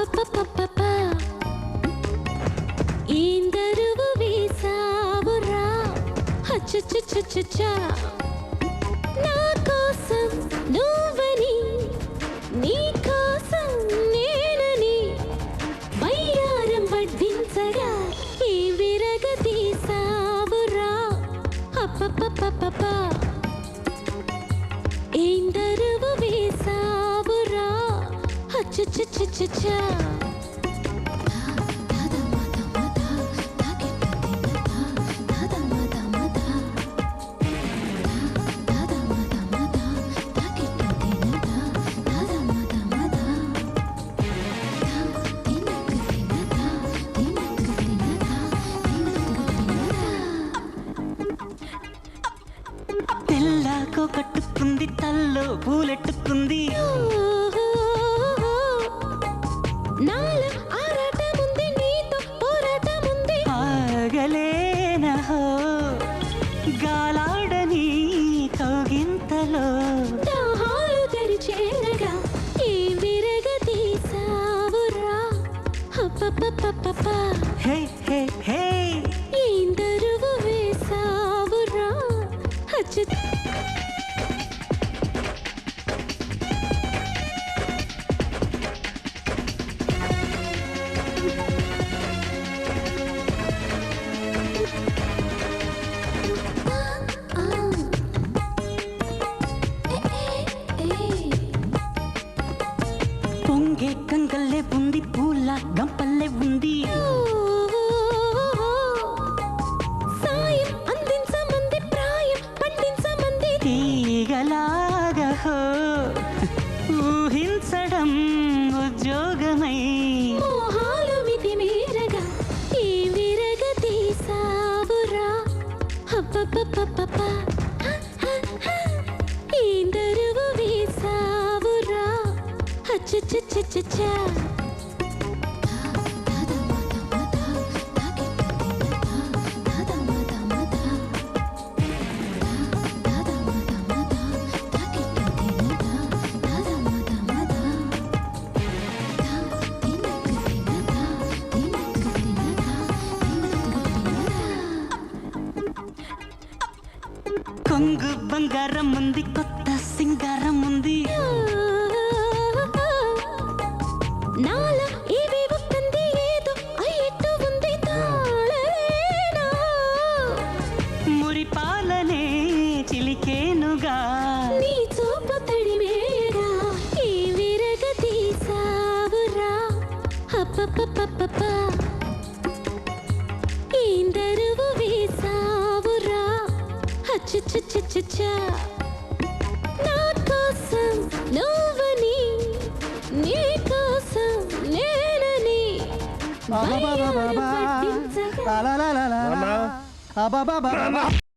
అప్పప్పప్పప్ప. ఏందరువు వేసావురా అచ్చచ్చచ్చచ్చచ్చా. తెల్లాకో కట్టుకుంది తల్లో పూలెట్టుకుంది ఆగలేనహో గాలాడని కౌగింతలో దాహాలు తెరిచేనగా ఈ విరగ తీసావురా. అప్పప్పప్పప్ప. హే హే హే. ఏందరువు వేసావురా. అచ్చు పొంగే కంగల్లే ఉంది పూల గంపల్లే ఉంది. తీగలాగా హో. కొంగు బంగారం ఉంది కొత్త సింగారం ఉంది. నాలో ఏవి ఒక్కంది ఏదో అయ్యట్టు ఉంది తాళలేనా మురిపాలనే చిలికేనుగా నీ చూపు తడిమేగా ఈ విరగ తీసావురా అప్పప్పప్పప్ప. ఏందరువు వేసావురా అచ్చచ్చచ్చచ్చచ్చా. నా కోసం నువ్వని అబ్బబ్బబ్బబ్బా. వయ్యారం వడ్డించగా లా లా లా లా. నాన్నా. అబ్బబ్బబ్బబ్బా.